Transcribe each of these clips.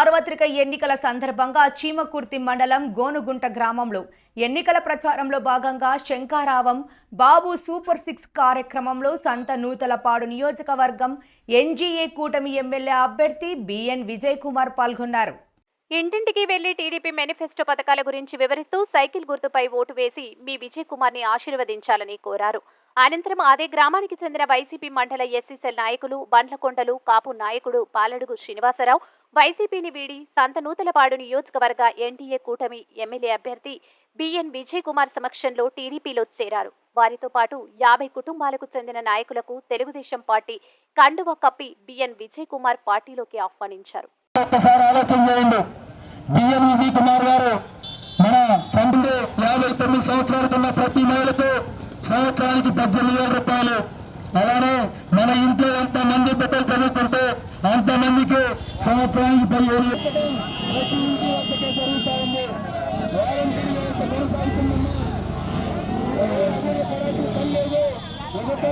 సార్వత్రిక ఎన్నికల సందర్భంగా చీమకుర్తి మండలం గోనుగుంట గ్రామంలో ఎన్నికల ప్రచారంలో భాగంగా శంకారావం బాబు సూపర్ సిక్స్ కార్యక్రమంలో సంత నూతలపాడు నియోజకవర్గం ఎన్జీఏ కూటమి ఎమ్మెల్యే అభ్యర్థి బిఎన్ విజయ్ కుమార్ పాల్గొన్నారు. ఇంటింటికి వెళ్ళి టీడీపీ మేనిఫెస్టో పథకాల గురించి వివరిస్తూ సైకిల్ గుర్తుపై ఓటు వేసి మీ విజయ్ కుమార్ని ఆశీర్వదించాలని కోరారు. అనంతరం అదే గ్రామానికి చెందిన వైసీపీ మండల ఎస్సీసెల్ నాయకులు బండ్లకొండలు కాపు నాయకుడు పాలడుగు శ్రీనివాసరావు వైసీపీని వీడి సంతనూతలపాడు నియోజకవర్గ ఎన్డీఏ కూటమి ఎమ్మెల్యే అభ్యర్థి బిఎన్ విజయ్ కుమార్ సమక్షంలో టీడీపీలో చేరారు. వారితో పాటు యాభై కుటుంబాలకు చెందిన నాయకులకు తెలుగుదేశం పార్టీ కండువ కప్పి బిఎన్ విజయ్ కుమార్ పార్టీలోకి ఆహ్వానించారు. సంవత్సరాలకు సంవత్సరానికి పద్దెనిమిది వేల రూపాయలు అలానే మన ఇంట్లో ఎంత మంది బిడ్డలు చదువుకుంటే అంతమందికి సంవత్సరానికి పదిహేను వేలు. ఒకటో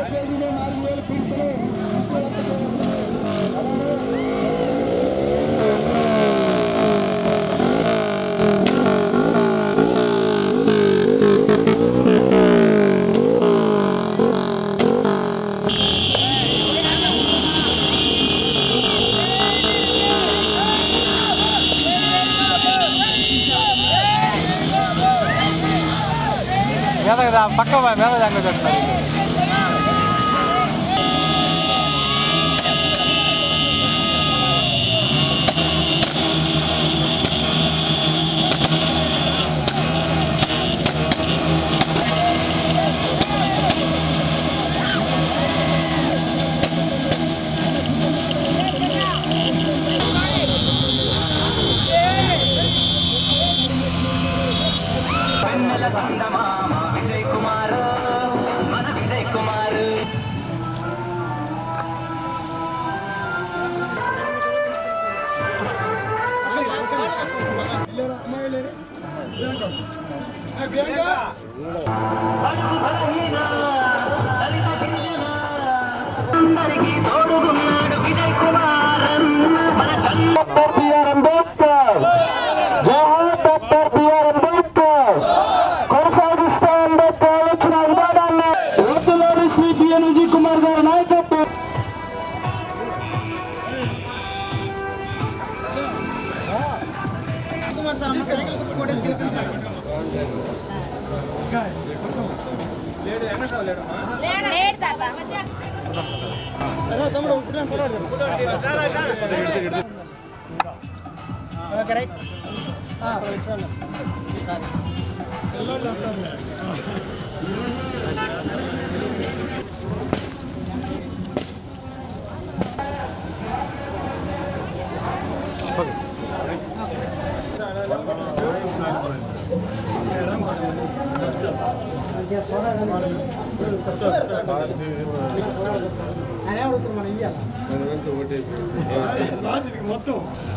నాలుగు వేల పెన్షన్ வேத பக்கம் வேத ஜாங்க అందరికీ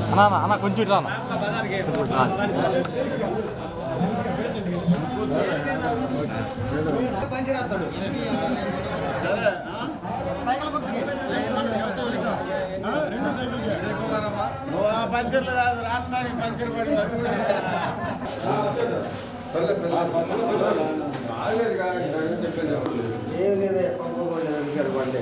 అన్న అన్న, అన్న కొంచెం ఇట్లా అన్న నువ్వు ఆ పంచర్లు కాదు రాష్ట్రానికి పంచర్ పడుతుంది ఏం లేదే పంపుకోండి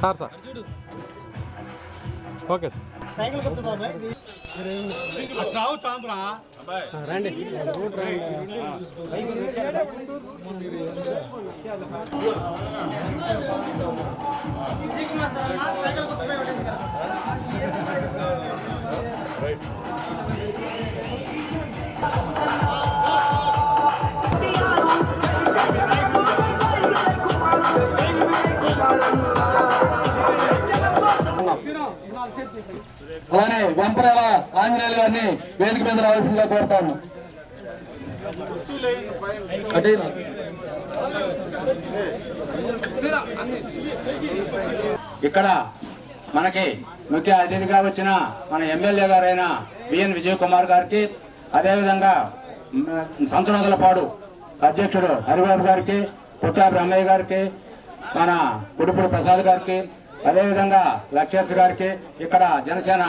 sir sir. Okay sir. Cycle రండి. రైట్ అలానే వెంపరాల ఆంజనేయులు గారిని వేదిక మీద రావాల్సిందిగా కోరుతాను అటే. ఇక్కడ మనకి ముఖ్య అతిథిగా వచ్చిన మన ఎమ్మెల్యే గారైన బిఎన్ విజయ్ కుమార్ గారికి అదేవిధంగా సంతనోదలపాడు అధ్యక్షుడు హరిబాబు గారికి పుట్టా బ్రహ్మయ్య గారికి మన పుడుపుడు ప్రసాద్ గారికి అదేవిధంగా లక్ష్మణ్ గారికి ఇక్కడ జనసేన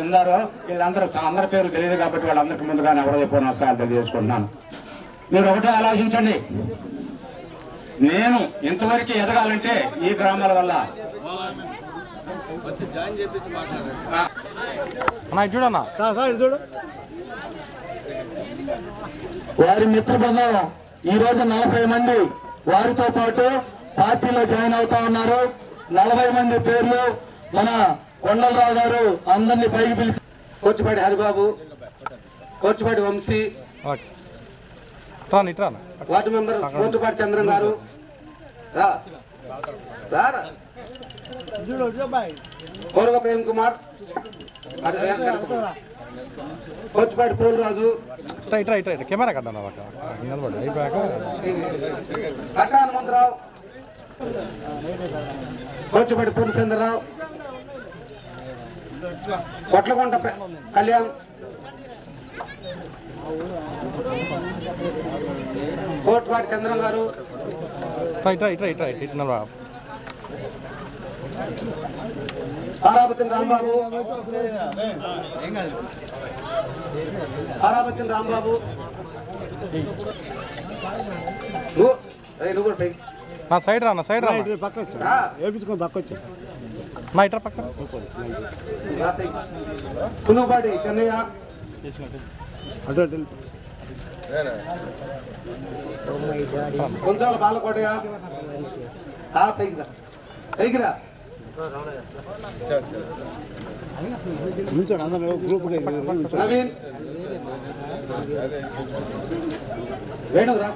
ఉన్నారు. వీళ్ళందరూ అందరి పేర్లు తెలియదు కాబట్టి వాళ్ళందరికీ ముందుగానే ఎవరో నమస్కారాలు తెలియజేసుకుంటున్నాను. మీరు ఒకటే ఆలోచించండి. నేను ఇంతవరకు ఎదగాలంటే ఈ గ్రామాల వల్ల. వారి మిత్ర బృందం ఈ రోజు నలభై మంది. వారితో పాటు పార్టీలో జాయిన్ అవుతా ఉన్నారు. నలభై మంది పేర్లు మన కొండలరావు గారు అందరినీ పైకి పిలిచి కోచిపాటి హరిబాబు కోచిపాటి వంశీ వార్డు మెంబర్ కోచిపాటి చంద్రం గారు. కోరగ ప్రేమ్ కుమార్. కోచిపాటి పోలరాజు. కెమెరా కట్టా అక్క నిలబడి. అయిపోయాక. కట్ట హనుమంతరావు. కోచిపాటి పూర్ణచంద్రరావు కొట్లకొండ కళ్యాణ్. కోటిపాటి చంద్రం గారు. తారాపతిని రాంబాబు. తారాపతిని రాంబాబు. నువ్వు నువ్వు కూడా. నా సైడ్ రా నా సైడ్ రా రా. నా ఇట్రా పక్క. పునుపాటి చెన్నయ్య. కొంచాల బాలకోటయ్య. రా పైకి రా పైకి రా నవీన్. వేణురా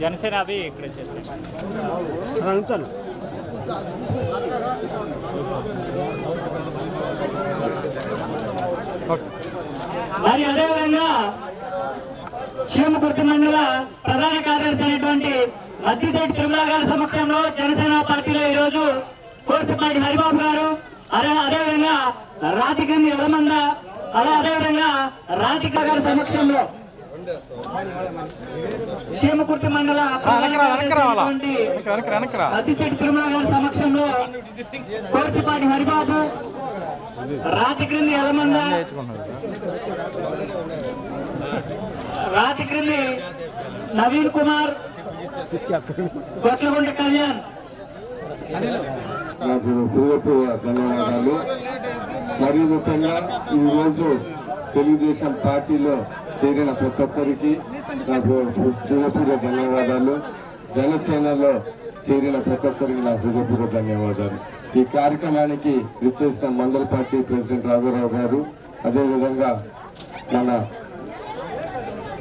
జనసేన అవి ఇక్కడ మరి అదేవిధంగా శివముకుర్తి మండల ప్రధాన కార్యదర్శి అయినటువంటి మద్దిశెట్టి తిరుమల గారి సమక్షంలో జనసేన పార్టీలో ఈ రోజు కోర్సుపాటి హరిబాబు గారు అదే అదేవిధంగా రాతికంది ఎలమంద అలా అదేవిధంగా రాధిక గారి సమక్షంలో శివముకుర్తి మండల మద్దిశెట్టి తిరుమల గారి సమక్షంలో కోర్సుపాటి హరిబాబు రాతి క్రింది ఎలమంద రాతి క్రింది నవీన్ కుమార్ కొట్లగుంట కళ్యాణ్ నాకు హృదయపూర్వక ధన్యవాదాలు. మరీ ముఖ్యంగా ఈరోజు తెలుగుదేశం పార్టీలో చేరిన ప్రతి ఒక్కరికి నాకు హృదయపూర్వ ధన్యవాదాలు. జనసేనలో చేరిన ప్రతి ఒక్కరికి నా హృదయపూర్వ ధన్యవాదాలు. ఈ కార్యక్రమానికి విచ్చేసిన మండల పార్టీ ప్రెసిడెంట్ రాఘవరావు గారు అదేవిధంగా మన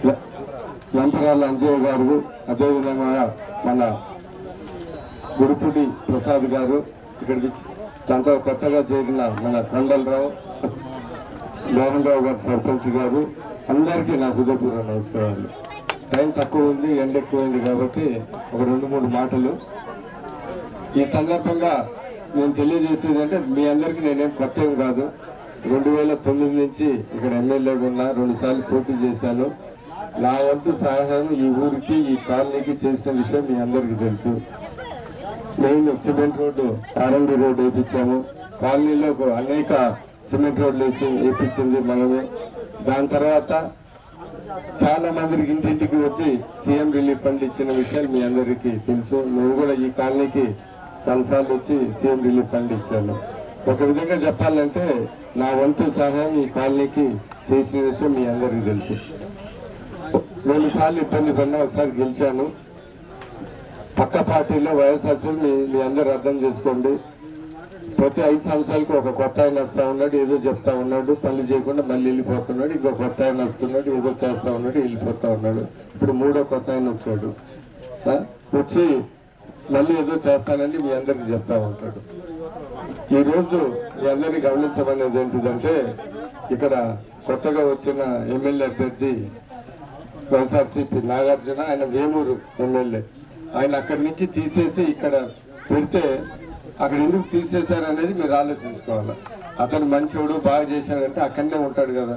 ల- లంపరాల అంజయ్య గారు అదేవిధంగా మన గుడిపూడి ప్రసాద్ గారు ఇక్కడికి దాంతో కొత్తగా చేరిన మన కొండలరావు మోహన్ రావు గారు సర్పంచ్ గారు అందరికీ నా హృదయపూర్వ నమస్కారాలు. టైం తక్కువ ఉంది ఎండ ఎక్కువైంది కాబట్టి ఒక రెండు మూడు మాటలు. ఈ సందర్భంగా నేను తెలియజేసేది అంటే మీ అందరికీ నేనేం కొత్త ఏం కాదు. రెండు వేల తొమ్మిది నుంచి ఇక్కడ ఎమ్మెల్యేగా ఉన్నా రెండుసార్లు పోటీ చేశాను. నా వంతు సహాయం ఈ ఊరికి ఈ కాలనీకి చేసిన విషయం మీ అందరికీ తెలుసు. Main cement road RMD road వేయించాము కాలనీలో అనేక సిమెంట్ రోడ్లు వేసి వేయించింది మనమే. దాని తర్వాత చాలా మందికి ఇంటింటికి వచ్చి సీఎం రిలీఫ్ ఫండ్ ఇచ్చిన విషయాలు మీ అందరికీ తెలుసు. నువ్వు కూడా ఈ కాలనీకి చాలాసార్లు వచ్చి సీఎం రిలీఫ్ ఫండ్ ఇచ్చాను ఒక విధంగా చెప్పాలంటే నా వంతు సహాయం ఈ కాలనీకి చేసిన విషయం మీ అందరికీ తెలుసు. రెండు సార్లు ఇబ్బంది పడినా ఒకసారి గెలిచాను. పక్క పార్టీలో వైఎస్ఆర్సీ మీ మీ అర్థం చేసుకోండి. ప్రతి ఐదు సంవత్సరాలకు ఒక కొత్త ఆయన వస్తా ఉన్నాడు ఏదో చెప్తా ఉన్నాడు పనులు చేయకుండా మళ్ళీ వెళ్ళిపోతున్నాడు ఇంకో కొత్త ఆయన వస్తున్నాడు ఏదో చేస్తా ఉన్నాడు వెళ్ళిపోతా ఉన్నాడు. ఇప్పుడు మూడో కొత్త ఆయన వచ్చాడు. వచ్చి మళ్ళీ ఏదో చేస్తానని మీ అందరికి చెప్తా ఉంటాడు. ఈరోజు మీ అందరినీ గమనించమనేది ఏంటిదంటే ఇక్కడ కొత్తగా వచ్చిన ఎమ్మెల్యే అభ్యర్థి వైఎస్ఆర్సీపీ నాగార్జున ఆయన వేమూరు ఎమ్మెల్యే. ఆయన అక్కడి నుంచి తీసేసి ఇక్కడ పెడితే అక్కడ ఎందుకు తీసేశారు అనేది మీరు ఆలోచించుకోవాలి. అతను మంచివాడు బాగా చేశాడంటే అక్కడనే ఉంటాడు కదా.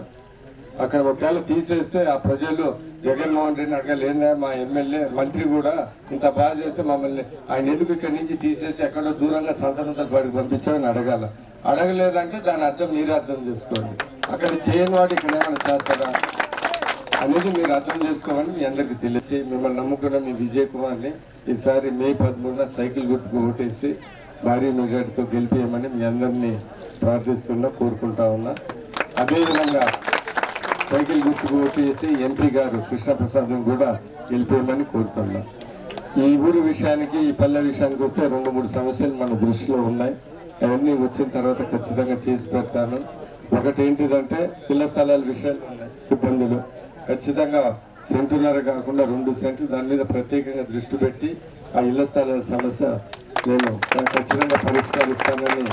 అక్కడ ఒకవేళ తీసేస్తే ఆ ప్రజలు జగన్మోహన్ రెడ్డిని అడగలేదా మా ఎమ్మెల్యే మంత్రి కూడా ఇంత బాగా చేస్తే మమ్మల్ని ఆయన ఎందుకు ఇక్కడి నుంచి తీసేసి ఎక్కడో దూరంగా సంతనంతో వాడికి పంపించామని అడగాల. అడగలేదంటే దాని అర్థం మీరే అర్థం చేసుకోండి. అక్కడ చేయని వాడు ఇక్కడ ఏమైనా చేస్తారా అనేది మీరు అర్థం చేసుకోమని మీ అందరికి తెలిసి మిమ్మల్ని నమ్ముకున్న మీ విజయ్ కుమార్ని ఈసారి మే పదమూడున సైకిల్ గుర్తుకు ఓటేసి భారీ మెజార్టీతో గెలిపేయమని మీ అందరినీ ప్రార్థిస్తున్నా కోరుకుంటా ఉన్నా. అదేవిధంగా సైకిల్ గుర్తుకు ఓటేసి ఎంపీ గారు కృష్ణప్రసాద్ కూడా గెలిపేయమని కోరుతున్నా. ఈ ఊరి విషయానికి ఈ పల్లె విషయానికి వస్తే రెండు మూడు సమస్యలు మన దృష్టిలో ఉన్నాయి. అవన్నీ వచ్చిన తర్వాత ఖచ్చితంగా చేసి పెడతాను. ఒకటి ఏంటిదంటే పిల్ల స్థలాల విషయాలు ఇబ్బందులు. ఖచ్చితంగా సెంటున్నర కాకుండా రెండు సెంట్లు దాని మీద ప్రత్యేకంగా దృష్టి పెట్టి ఆ ఇళ్ళ స్థలాల సమస్య నేను ఖచ్చితంగా పరిష్కరిస్తానని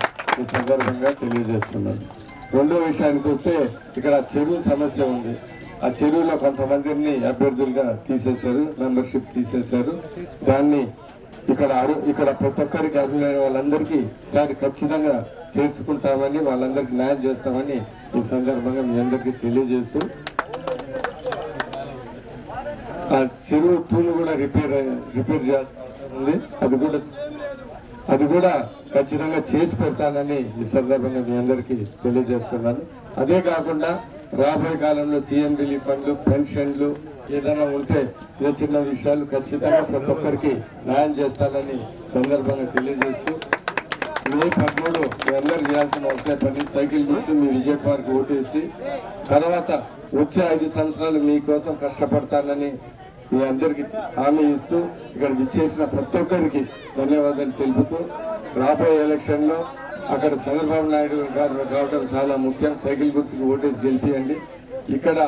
ఈ సందర్భంగా తెలియజేస్తున్నాను. రెండో విషయానికి వస్తే ఇక్కడ చెరువు సమస్య ఉంది. ఆ చెరువులో కొంతమందిని అభ్యర్థులుగా తీసేశారు మెంబర్షిప్ తీసేశారు. దాన్ని ఇక్కడ ఇక్కడ ప్రతి ఒక్కరికి అర్హులైన వాళ్ళందరికీ ఈసారి ఖచ్చితంగా చేర్చుకుంటామని వాళ్ళందరికీ న్యాయం చేస్తామని ఈ సందర్భంగా మీ అందరికీ తెలియజేస్తూ ఆ చెరువు తూలు కూడా రిపేర్ రిపేర్ చేయాల్సిన అవసరం ఉంది అది కూడా అది కూడా ఖచ్చితంగా చేసి పెడతానని ఈ సందర్భంగా మీ అందరికీ తెలియజేస్తున్నాను. అదే కాకుండా రాబోయే కాలంలో సీఎం రిలీఫ్ ఫండ్లు పెన్షన్లు ఏదైనా ఉంటే చిన్న చిన్న విషయాలు ఖచ్చితంగా ప్రతి ఒక్కరికి న్యాయం చేస్తానని సందర్భంగా తెలియజేస్తూ మే పద్మూడు మీ అందరు చేయాల్సిన ఒకే పని సైకిల్ గుర్తు మీ విజయ్ కుమార్కి ఓటేసి తర్వాత వచ్చే ఐదు సంవత్సరాలు మీకోసం కష్టపడతానని మీ అందరికి హామీ ఇస్తూ ఇక్కడ విచ్చేసిన ప్రతి ఒక్కరికి ధన్యవాదాలు తెలుపుతూ రాబోయే ఎలక్షన్లో అక్కడ చంద్రబాబు నాయుడు గారు రావడం చాలా ముఖ్యం. సైకిల్ గుర్తుకు ఓటేసి గెలిపియండి. ఇక్కడ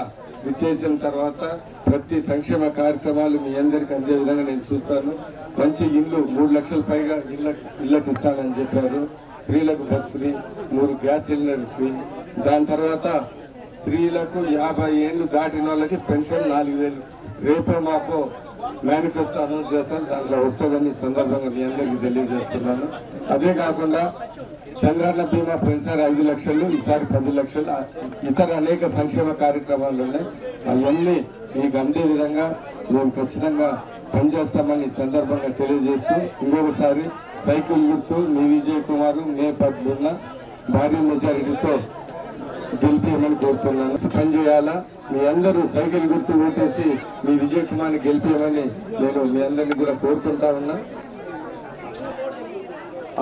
విచ్చేసిన తర్వాత ప్రతి సంక్షేమ కార్యక్రమాలు మీ అందరికి అందే విధంగా నేను చూస్తాను. మంచి ఇల్లు మూడు లక్షల పైగా ఇళ్ళ ఇళ్ళకి ఇస్తానని చెప్పారు. స్త్రీలకు బస్ ఫ్రీ మూడు గ్యాస్ సిలిండర్ ఫ్రీ. దాని తర్వాత స్త్రీలకు యాభై ఏళ్ళు దాటిన వాళ్ళకి పెన్షన్ నాలుగు వేలు. రేపు మాకు మేనిఫెస్టో అనౌన్స్ చేస్తాను దాంట్లో వస్తుందని సందర్భంగా మీ అందరికీ తెలియజేస్తున్నాను. అదే కాకుండా చంద్రన్న బీమా పోయినసారి ఐదు లక్షలు ఈసారి పది లక్షలు ఇతర అనేక సంక్షేమ కార్యక్రమాలు ఉన్నాయి. అవన్నీ మీకు అందే విధంగా మేము ఖచ్చితంగా పనిచేస్తామని ఈ సందర్భంగా తెలియజేస్తూ ఇంకొకసారి సైకిల్ గుర్తు మీ విజయ్ కుమార్ మే పద్మూడున భారీ మెజారిటీతో గెలిపేయమని కోరుతున్నాను. పని చేయాలా? మీ అందరూ సైకిల్ గుర్తు ఓటేసి మీ విజయ్ కుమార్ని గెలిపేయమని నేను మీ అందరిని కూడా కోరుకుంటా ఉన్నా.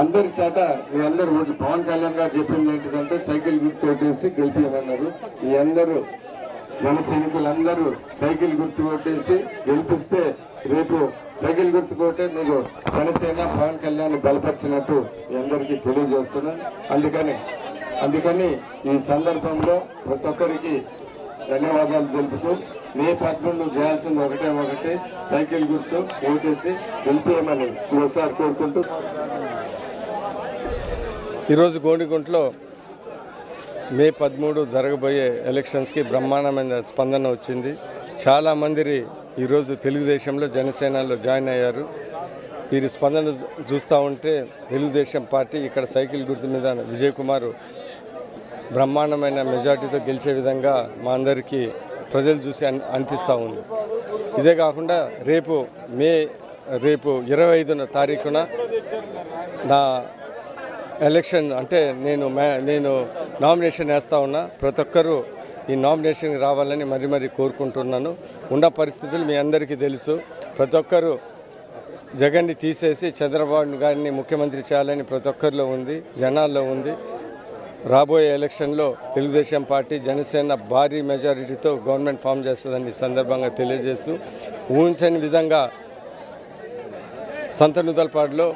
అందరి చేత మీ అందరు ఓట్లు పవన్ కళ్యాణ్ గారు చెప్పింది ఏంటిదంటే సైకిల్ గుర్తు ఓటేసి గెలిపేయమన్నారు. మీ అందరూ జన సైనికులందరూ సైకిల్ గుర్తు కొట్టేసి గెలిపిస్తే రేపు సైకిల్ గుర్తు కొట్టే మీరు జనసేన పవన్ కళ్యాణ్ బలపరిచినట్టు మీ అందరికీ తెలియజేస్తున్నాను. అందుకని అందుకని ఈ సందర్భంలో ప్రతి ఒక్కరికి ధన్యవాదాలు తెలుపుతూ మే పదకొండు చేయాల్సింది ఒకటే ఒకటి సైకిల్ గుర్తు ఓటేసి గెలిపేయమని ఒకసారి కోరుకుంటూ. ఈరోజు గోడిగుంట్లో మే పదమూడు జరగబోయే ఎలక్షన్స్కి బ్రహ్మాండమైన స్పందన వచ్చింది. చాలామంది ఈరోజు తెలుగుదేశంలో జనసేనలో జాయిన్ అయ్యారు. వీరి స్పందన చూస్తూ ఉంటే తెలుగుదేశం పార్టీ ఇక్కడ సైకిల్ గుర్తు మీద విజయ్ కుమార్ బ్రహ్మాండమైన మెజార్టీతో గెలిచే విధంగా మా అందరికీ ప్రజలు చూసి అనిపిస్తూ ఉంది. ఇదే కాకుండా రేపు మే రేపు ఇరవై ఐదున తారీఖున నా ఎలక్షన్ అంటే నేను నేను నామినేషన్ వేస్తా ఉన్నా. ప్రతి ఒక్కరూ ఈ నామినేషన్కి రావాలని మరీ మరీ కోరుకుంటున్నాను. ఉన్న పరిస్థితులు మీ అందరికీ తెలుసు. ప్రతి ఒక్కరూ జగన్ని తీసేసి చంద్రబాబు గారిని ముఖ్యమంత్రి చేయాలని ప్రతి ఒక్కరిలో ఉంది జనాల్లో ఉంది. రాబోయే ఎలక్షన్లో తెలుగుదేశం పార్టీ జనసేన భారీ మెజారిటీతో గవర్నమెంట్ ఫామ్ చేస్తుందని సందర్భంగా తెలియజేస్తూ ఊహించని విధంగా సంతనూతలపాడులో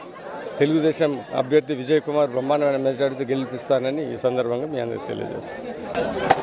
తెలుగుదేశం అభ్యర్థి విజయ్ కుమార్ బ్రహ్మాండమైన మెజారిటీ గెలిపిస్తానని ఈ సందర్భంగా మీ అందరికీ తెలియజేస్తాను.